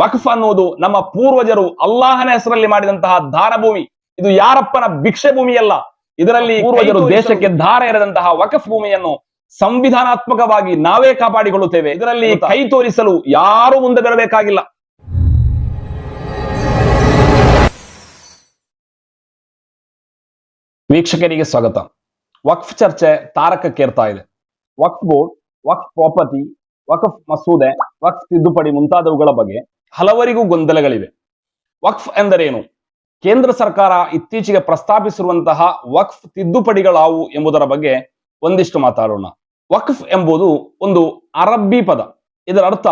ವಕ್ಫ್ ಅನ್ನುವುದು ನಮ್ಮ ಪೂರ್ವಜರು ಅಲ್ಲಾಹನ ಹೆಸರಲ್ಲಿ ಮಾಡಿದಂತಹ ದಾನ ಭೂಮಿ ಇದು ಯಾರಪ್ಪನ ಭಿಕ್ಷೆ ಭೂಮಿಯಲ್ಲ. ಇದರಲ್ಲಿ ಪೂರ್ವಜರು ದೇಶಕ್ಕೆ ಧಾರ ಎರೆದಂತಹ ವಕಫ್ ಭೂಮಿಯನ್ನು ಸಂವಿಧಾನಾತ್ಮಕವಾಗಿ ನಾವೇ ಕಾಪಾಡಿಕೊಳ್ಳುತ್ತೇವೆ. ಇದರಲ್ಲಿ ಕೈ ತೋರಿಸಲು ಯಾರು ಮುಂದೆ ಬರಬೇಕಾಗಿಲ್ಲ. ವೀಕ್ಷಕರಿಗೆ ಸ್ವಾಗತ. ವಕ್ಫ್ ಚರ್ಚೆ ತಾರಕಕ್ಕೇರ್ತಾ ಇದೆ. ವಕ್ಫ್ ಬೋರ್ಡ್ ವಕ್ಫ್ ಪ್ರಾಪರ್ಟಿ ವಕ್ಫ್ ಮಸೂದೆ, ವಕ್ಫ್ ತಿದ್ದುಪಡಿ ಮುಂತಾದವುಗಳ ಬಗ್ಗೆ ಹಲವರಿಗೂ ಗೊಂದಲಗಳಿವೆ. ವಕ್ಫ್ ಎಂದರೇನು? ಕೇಂದ್ರ ಸರ್ಕಾರ ಇತ್ತೀಚೆಗೆ ಪ್ರಸ್ತಾಪಿಸಿರುವಂತಹ ವಕ್ಫ್ ತಿದ್ದುಪಡಿಗಳಾವು ಎಂಬುದರ ಬಗ್ಗೆ ಒಂದಿಷ್ಟು ಮಾತಾಡೋಣ. ವಕ್ಫ್ ಎಂಬುದು ಒಂದು ಅರಬ್ಬಿ ಪದ. ಇದರ ಅರ್ಥ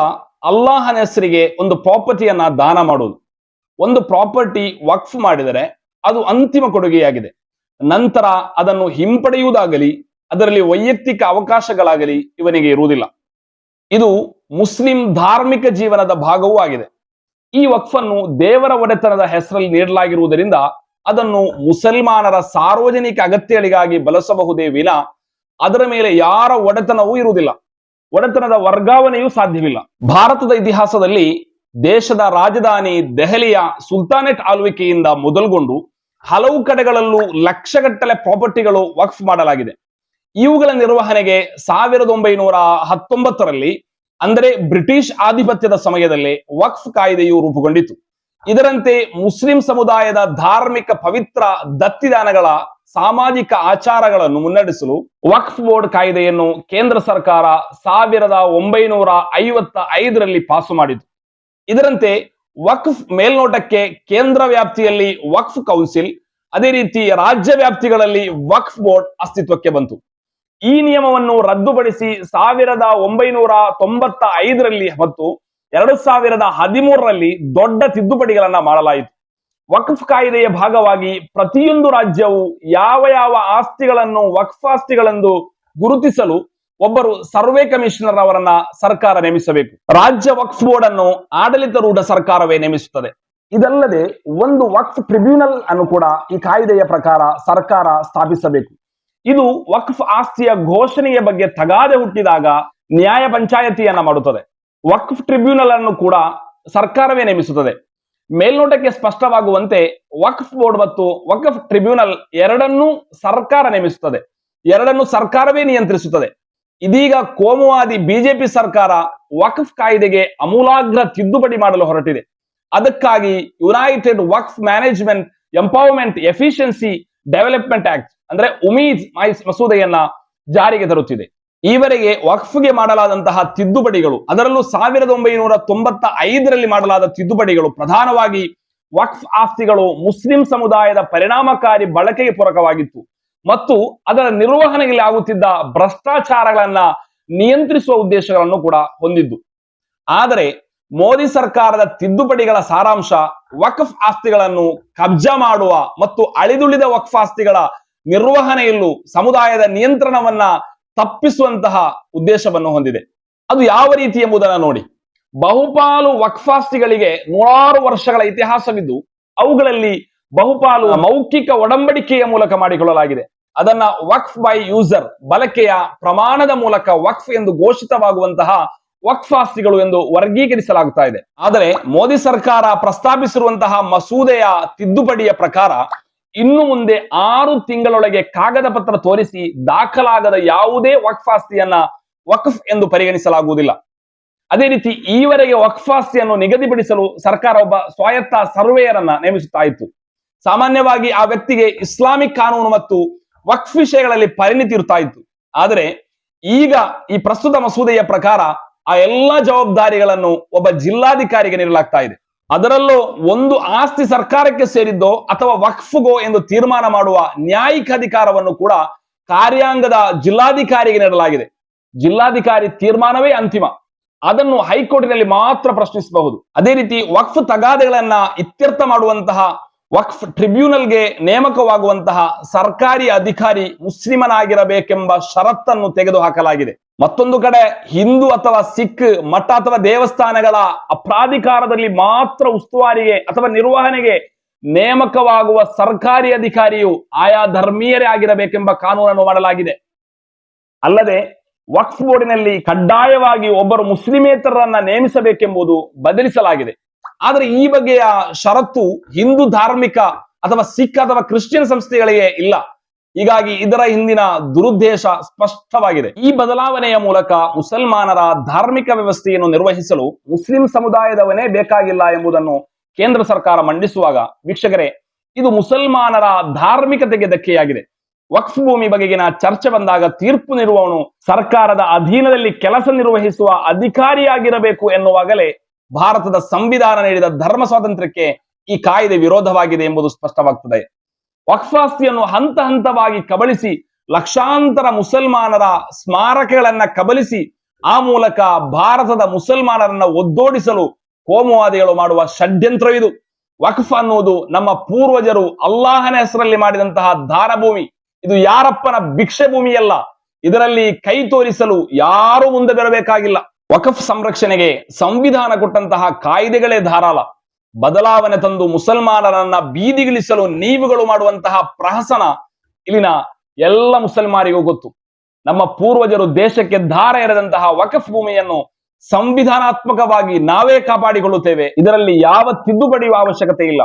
ಅಲ್ಲಾಹನ ಹೆಸರಿಗೆ ಒಂದು ಪ್ರಾಪರ್ಟಿಯನ್ನ ದಾನ ಮಾಡುವುದು ಒಂದು ಪ್ರಾಪರ್ಟಿ ವಕ್ಫ್ ಮಾಡಿದರೆ ಅದು ಅಂತಿಮ ಕೊಡುಗೆಯಾಗಿದೆ. ನಂತರ ಅದನ್ನು ಹಿಂಪಡೆಯುವುದಾಗಲಿ, ಅದರಲ್ಲಿ ವೈಯಕ್ತಿಕ ಅವಕಾಶಗಳಾಗಲಿ ಇವನಿಗೆ ಇರುವುದಿಲ್ಲ. ಇದು ಮುಸ್ಲಿಂ ಧಾರ್ಮಿಕ ಜೀವನದ ಭಾಗವೂ ಆಗಿದೆ. ಈ ವಕ್ಫನ್ನು ದೇವರ ಒಡೆತನದ ಹೆಸರಲ್ಲಿ ನೀಡಲಾಗಿರುವುದರಿಂದ ಅದನ್ನು ಮುಸಲ್ಮಾನರ ಸಾರ್ವಜನಿಕ ಅಗತ್ಯಗಳಿಗಾಗಿ ಬಳಸಬಹುದೇ ವಿನ ಅದರ ಮೇಲೆ ಯಾರ ಒಡೆತನವೂ ಇರುವುದಿಲ್ಲ. ಒಡೆತನದ ವರ್ಗಾವಣೆಯೂ ಸಾಧ್ಯವಿಲ್ಲ. ಭಾರತದ ಇತಿಹಾಸದಲ್ಲಿ ದೇಶದ ರಾಜಧಾನಿ ದೆಹಲಿಯ ಸುಲ್ತಾನೆಟ್ ಆಳ್ವಿಕೆಯಿಂದ ಮೊದಲುಗೊಂಡು ಹಲವು ಕಡೆಗಳಲ್ಲೂ ಲಕ್ಷಗಟ್ಟಲೆ ಪ್ರಾಪರ್ಟಿಗಳು ವಕ್ಫ್ ಮಾಡಲಾಗಿದೆ. ಇವುಗಳ ನಿರ್ವಹಣೆಗೆ ಸಾವಿರದ ಒಂಬೈನೂರ ಹತ್ತೊಂಬತ್ತರಲ್ಲಿ ಅಂದರೆ ಬ್ರಿಟಿಷ್ ಆಧಿಪತ್ಯದ ಸಮಯದಲ್ಲಿ ವಕ್ಫ್ ಕಾಯ್ದೆಯು ರೂಪುಗೊಂಡಿತು. ಇದರಂತೆ ಮುಸ್ಲಿಂ ಸಮುದಾಯದ ಧಾರ್ಮಿಕ ಪವಿತ್ರ ದತ್ತಿದಾನಗಳ ಸಾಮಾಜಿಕ ಆಚಾರಗಳನ್ನು ಮುನ್ನಡೆಸಲು ವಕ್ಫ್ ಬೋರ್ಡ್ ಕಾಯ್ದೆಯನ್ನು ಕೇಂದ್ರ ಸರ್ಕಾರ ಸಾವಿರದ ಒಂಬೈನೂರ ಐವತ್ತ ಐದರಲ್ಲಿ ಪಾಸು ಮಾಡಿತು. ಇದರಂತೆ ವಕ್ಫ್ ಮೇಲ್ನೋಟಕ್ಕೆ ಕೇಂದ್ರ ವ್ಯಾಪ್ತಿಯಲ್ಲಿ ವಕ್ಫ್ ಕೌನ್ಸಿಲ್, ಅದೇ ರೀತಿ ರಾಜ್ಯ ವ್ಯಾಪ್ತಿಗಳಲ್ಲಿ ವಕ್ಫ್ ಬೋರ್ಡ್ ಅಸ್ತಿತ್ವಕ್ಕೆ ಬಂತು. ಈ ನಿಯಮವನ್ನು ರದ್ದುಪಡಿಸಿ ಸಾವಿರದ ಒಂಬೈನೂರ ತೊಂಬತ್ತ ಐದರಲ್ಲಿ ಮತ್ತು ಎರಡು ಸಾವಿರದ ಹದಿಮೂರರಲ್ಲಿ ದೊಡ್ಡ ತಿದ್ದುಪಡಿಗಳನ್ನ ಮಾಡಲಾಯಿತು. ವಕ್ಫ್ ಕಾಯ್ದೆಯ ಭಾಗವಾಗಿ ಪ್ರತಿಯೊಂದು ರಾಜ್ಯವು ಯಾವ ಯಾವ ಆಸ್ತಿಗಳನ್ನು ವಕ್ಫ್ ಆಸ್ತಿಗಳೆಂದು ಗುರುತಿಸಲು ಒಬ್ಬರು ಸರ್ವೆ ಕಮಿಷನರ್ ಅವರನ್ನ ಸರ್ಕಾರ ನೇಮಿಸಬೇಕು. ರಾಜ್ಯ ವಕ್ಫ್ ಬೋರ್ಡ್ ಅನ್ನು ಆಡಳಿತಾರೂಢ ಸರ್ಕಾರವೇ ನೇಮಿಸುತ್ತದೆ. ಇದಲ್ಲದೆ ಒಂದು ವಕ್ಫ್ ಟ್ರಿಬ್ಯುನಲ್ ಅನ್ನು ಕೂಡ ಈ ಕಾಯ್ದೆಯ ಪ್ರಕಾರ ಸರ್ಕಾರ ಸ್ಥಾಪಿಸಬೇಕು. ಇದು ವಕ್ಫ್ ಆಸ್ತಿಯ ಘೋಷಣೆಯ ಬಗ್ಗೆ ತಗಾದೆ ಹುಟ್ಟಿದಾಗ ನ್ಯಾಯ ಪಂಚಾಯತಿಯನ್ನ ಮಾಡುತ್ತದೆ. ವಕ್ಫ್ ಟ್ರಿಬ್ಯುನಲ್ ಅನ್ನು ಕೂಡ ಸರ್ಕಾರವೇ ನೇಮಿಸುತ್ತದೆ. ಮೇಲ್ನೋಟಕ್ಕೆ ಸ್ಪಷ್ಟವಾಗುವಂತೆ ವಕ್ಫ್ ಬೋರ್ಡ್ ಮತ್ತು ವಕ್ಫ್ ಟ್ರಿಬ್ಯುನಲ್ ಎರಡನ್ನೂ ಸರ್ಕಾರ ನೇಮಿಸುತ್ತದೆ. ಎರಡನ್ನು ಸರ್ಕಾರವೇ ನಿಯಂತ್ರಿಸುತ್ತದೆ. ಇದೀಗ ಕೋಮುವಾದಿ ಬಿಜೆಪಿ ಸರ್ಕಾರ ವಕ್ಫ್ ಕಾಯ್ದೆಗೆ ಅಮೂಲಾಗ್ರ ತಿದ್ದುಪಡಿ ಮಾಡಲು ಹೊರಟಿದೆ. ಅದಕ್ಕಾಗಿ United Waqf management empowerment efficiency development act ಅಂದ್ರೆ ಉಮೀದ್ ಮಸೂದೆಯನ್ನ ಜಾರಿಗೆ ತರುತ್ತಿದೆ. ಈವರೆಗೆ ವಕ್ಫ್ಗೆ ಮಾಡಲಾದಂತಹ ತಿದ್ದುಪಡಿಗಳು, ಅದರಲ್ಲೂ ಸಾವಿರದ ಒಂಬೈನೂರ ತೊಂಬತ್ತ ಐದರಲ್ಲಿ ಮಾಡಲಾದ ತಿದ್ದುಪಡಿಗಳು ಪ್ರಧಾನವಾಗಿ ವಕ್ಫ್ ಆಸ್ತಿಗಳು ಮುಸ್ಲಿಂ ಸಮುದಾಯದ ಪರಿಣಾಮಕಾರಿ ಬಳಕೆಗೆ ಪೂರಕವಾಗಿತ್ತು. ಮತ್ತು ಅದರ ನಿರ್ವಹಣೆಯಲ್ಲಿ ಆಗುತ್ತಿದ್ದ ಭ್ರಷ್ಟಾಚಾರಗಳನ್ನ ನಿಯಂತ್ರಿಸುವ ಉದ್ದೇಶಗಳನ್ನು ಕೂಡ ಹೊಂದಿದ್ದು. ಆದರೆ ಮೋದಿ ಸರ್ಕಾರದ ತಿದ್ದುಪಡಿಗಳ ಸಾರಾಂಶ, ವಕ್ಫ್ ಆಸ್ತಿಗಳನ್ನು ಕಬ್ಜಾ ಮಾಡುವ ಮತ್ತು ಅಳಿದುಳಿದ ವಕ್ಫ್ ಆಸ್ತಿಗಳ ನಿರ್ವಹಣೆಯಲ್ಲೂ ಸಮುದಾಯದ ನಿಯಂತ್ರಣವನ್ನ ತಪ್ಪಿಸುವಂತಹ ಉದ್ದೇಶವನ್ನು ಹೊಂದಿದೆ. ಅದು ಯಾವ ರೀತಿ ಎಂಬುದನ್ನು ನೋಡಿ. ಬಹುಪಾಲು ವಕ್ಫಾಸ್ತಿಗಳಿಗೆ ನೂರಾರು ವರ್ಷಗಳ ಇತಿಹಾಸವಿದ್ದು, ಅವುಗಳಲ್ಲಿ ಬಹುಪಾಲು ಮೌಖಿಕ ಒಡಂಬಡಿಕೆಯ ಮೂಲಕ ಮಾಡಿಕೊಳ್ಳಲಾಗಿದೆ. ಅದನ್ನ ವಕ್ಫ್ ಬೈ ಯೂಸರ್ ಬಳಕೆಯ ಪ್ರಮಾಣದ ಮೂಲಕ ವಕ್ಫ್ ಎಂದು ಘೋಷಿತವಾಗುವಂತಹ ವಕ್ಫ್ ಆಸ್ತಿಗಳು ಎಂದು ವರ್ಗೀಕರಿಸಲಾಗುತ್ತಾ ಇದೆ. ಆದರೆ ಮೋದಿ ಸರ್ಕಾರ ಪ್ರಸ್ತಾಪಿಸಿರುವಂತಹ ಮಸೂದೆಯ ತಿದ್ದುಪಡಿಯ ಪ್ರಕಾರ ಇನ್ನು ಮುಂದೆ ಆರು ತಿಂಗಳೊಳಗೆ ಕಾಗದ ಪತ್ರ ತೋರಿಸಿ ದಾಖಲಾಗದ ಯಾವುದೇ ವಕ್ಫಾಸ್ತಿಯನ್ನ ವಕ್ಫ್ ಎಂದು ಪರಿಗಣಿಸಲಾಗುವುದಿಲ್ಲ. ಅದೇ ರೀತಿ ಈವರೆಗೆ ವಕ್ಫಾಸ್ತಿಯನ್ನು ನಿಗದಿಪಡಿಸಲು ಸರ್ಕಾರ ಒಬ್ಬ ಸ್ವಾಯತ್ತ ಸರ್ವೇಯರ್ ಅನ್ನ ನೇಮಿಸುತ್ತಾ ಇತ್ತು. ಸಾಮಾನ್ಯವಾಗಿ ಆ ವ್ಯಕ್ತಿಗೆ ಇಸ್ಲಾಮಿಕ್ ಕಾನೂನು ಮತ್ತು ವಕ್ಫ್ ವಿಷಯಗಳಲ್ಲಿ ಪರಿಣಿತಿ ಇರ್ತಾ ಇತ್ತು. ಆದರೆ ಈಗ ಈ ಪ್ರಸ್ತುತ ಮಸೂದೆಯ ಪ್ರಕಾರ ಆ ಎಲ್ಲಾ ಜವಾಬ್ದಾರಿಗಳನ್ನು ಒಬ್ಬ ಜಿಲ್ಲಾಧಿಕಾರಿಗೆ ನೀಡಲಾಗ್ತಾ ಇದೆ. ಅದರಲ್ಲೂ ಒಂದು ಆಸ್ತಿ ಸರ್ಕಾರಕ್ಕೆ ಸೇರಿದ್ದೋ ಅಥವಾ ವಕ್ಫ್ಗೋ ಎಂದು ತೀರ್ಮಾನ ಮಾಡುವ ನ್ಯಾಯಿಕ ಅಧಿಕಾರವನ್ನು ಕೂಡ ಕಾರ್ಯಾಂಗದ ಜಿಲ್ಲಾಧಿಕಾರಿಗೆ ನೀಡಲಾಗಿದೆ. ಜಿಲ್ಲಾಧಿಕಾರಿ ತೀರ್ಮಾನವೇ ಅಂತಿಮ. ಅದನ್ನು ಹೈಕೋರ್ಟಿನಲ್ಲಿ ಮಾತ್ರ ಪ್ರಶ್ನಿಸಬಹುದು. ಅದೇ ರೀತಿ ವಕ್ಫ್ ತಗಾದೆಗಳನ್ನ ಇತ್ಯರ್ಥ ಮಾಡುವಂತಹ, ವಕ್ಫ್ ಟ್ರಿಬ್ಯುನಲ್ಗೆ ನೇಮಕವಾಗುವಂತಹ ಸರ್ಕಾರಿ ಅಧಿಕಾರಿ ಮುಸ್ಲಿಮನಾಗಿರಬೇಕೆಂಬ ಷರತ್ತನ್ನು ತೆಗೆದುಹಾಕಲಾಗಿದೆ. ಮತ್ತೊಂದು ಕಡೆ ಹಿಂದೂ ಅಥವಾ ಸಿಖ್, ಮಠ ಅಥವಾ ದೇವಸ್ಥಾನಗಳ ಅಪ್ರಾಧಿಕಾರದಲ್ಲಿ ಮಾತ್ರ ಉಸ್ತುವಾರಿಗೆ ಅಥವಾ ನಿರ್ವಹಣೆಗೆ ನೇಮಕವಾಗುವ ಸರ್ಕಾರಿ ಅಧಿಕಾರಿಯು ಆಯಾ ಧರ್ಮೀಯರೇ ಆಗಿರಬೇಕೆಂಬ ಕಾನೂನನ್ನು ಮಾಡಲಾಗಿದೆ. ಅಲ್ಲದೆ, ವಕ್ಫ್ ಬೋರ್ಡಿನಲ್ಲಿ ಕಡ್ಡಾಯವಾಗಿ ಒಬ್ಬರು ಮುಸ್ಲಿಮೇತರರನ್ನ ನೇಮಿಸಬೇಕೆಂಬುದು ಬದಲಿಸಲಾಗಿದೆ. ಆದರೆ ಈ ಬಗೆಯ ಷರತ್ತು ಹಿಂದೂ ಧಾರ್ಮಿಕ ಅಥವಾ ಸಿಖ್ ಅಥವಾ ಕ್ರಿಶ್ಚಿಯನ್ ಸಂಸ್ಥೆಗಳಿಗೆ ಇಲ್ಲ. ಹೀಗಾಗಿ ಇದರ ಹಿಂದಿನ ದುರುದ್ದೇಶ ಸ್ಪಷ್ಟವಾಗಿದೆ. ಈ ಬದಲಾವಣೆಯ ಮೂಲಕ ಮುಸಲ್ಮಾನರ ಧಾರ್ಮಿಕ ವ್ಯವಸ್ಥೆಯನ್ನು ನಿರ್ವಹಿಸಲು ಮುಸ್ಲಿಂ ಸಮುದಾಯದವನೇ ಬೇಕಾಗಿಲ್ಲ ಎಂಬುದನ್ನು ಕೇಂದ್ರ ಸರ್ಕಾರ ಮಂಡಿಸುವಾಗ ವೀಕ್ಷಕರೇ, ಇದು ಮುಸಲ್ಮಾನರ ಧಾರ್ಮಿಕತೆಗೆ ಧಕ್ಕೆಯಾಗಿದೆ. ವಕ್ಫ್ ಭೂಮಿ ಬಗೆಗಿನ ಚರ್ಚೆ ಬಂದಾಗ ತೀರ್ಪು ನೀಡುವವನು ಸರ್ಕಾರದ ಅಧೀನದಲ್ಲಿ ಕೆಲಸ ನಿರ್ವಹಿಸುವ ಅಧಿಕಾರಿಯಾಗಿರಬೇಕು ಎನ್ನುವಾಗಲೇ ಭಾರತದ ಸಂವಿಧಾನ ನೀಡಿದ ಧರ್ಮ ಸ್ವಾತಂತ್ರ್ಯಕ್ಕೆ ಈ ಕಾಯ್ದೆ ವಿರೋಧವಾಗಿದೆ ಎಂಬುದು ಸ್ಪಷ್ಟವಾಗ್ತದೆ. ವಕ್ಫ್ ಆಸ್ತಿಯನ್ನು ಹಂತ ಹಂತವಾಗಿ ಕಬಳಿಸಿ ಲಕ್ಷಾಂತರ ಮುಸಲ್ಮಾನರ ಸ್ಮಾರಕಗಳನ್ನ ಕಬಲಿಸಿ ಆ ಮೂಲಕ ಭಾರತದ ಮುಸಲ್ಮಾನರನ್ನ ಒದ್ದೋಡಿಸಲು ಕೋಮುವಾದಿಗಳು ಮಾಡುವ ಷಡ್ಯಂತ್ರವಿದು ವಕ್ಫ್ ಅನ್ನುವುದು ನಮ್ಮ ಪೂರ್ವಜರು ಅಲ್ಲಾಹನ ಹೆಸರಲ್ಲಿ ಮಾಡಿದಂತಹ ದಾನ ಇದು ಯಾರಪ್ಪನ ಭಿಕ್ಷೆ ಭೂಮಿಯಲ್ಲ. ಇದರಲ್ಲಿ ಕೈ ತೋರಿಸಲು ಯಾರು ಮುಂದೆ ಬರಬೇಕಾಗಿಲ್ಲ. ವಕಫ್ ಸಂರಕ್ಷಣೆಗೆ ಸಂವಿಧಾನ ಕೊಟ್ಟಂತಹ ಕಾಯ್ದೆಗಳೇ ಧಾರಾಳ. ಬದಲಾವಣೆ ತಂದು ಮುಸಲ್ಮಾನರನ್ನ ಬೀದಿಗಿಳಿಸಲು ನೀವುಗಳು ಮಾಡುವಂತಹ ಪ್ರಹಸನ ಇಲ್ಲಿನ ಎಲ್ಲ ಮುಸಲ್ಮಾರಿಗೂ ಗೊತ್ತು. ನಮ್ಮ ಪೂರ್ವಜರು ದೇಶಕ್ಕೆ ಧಾರ ಎರೆದಂತಹ ವಕಫ್ ಭೂಮಿಯನ್ನು ಸಂವಿಧಾನಾತ್ಮಕವಾಗಿ ನಾವೇ ಕಾಪಾಡಿಕೊಳ್ಳುತ್ತೇವೆ. ಇದರಲ್ಲಿ ಯಾವ ತಿದ್ದುಪಡಿಯುವ ಅವಶ್ಯಕತೆ ಇಲ್ಲ.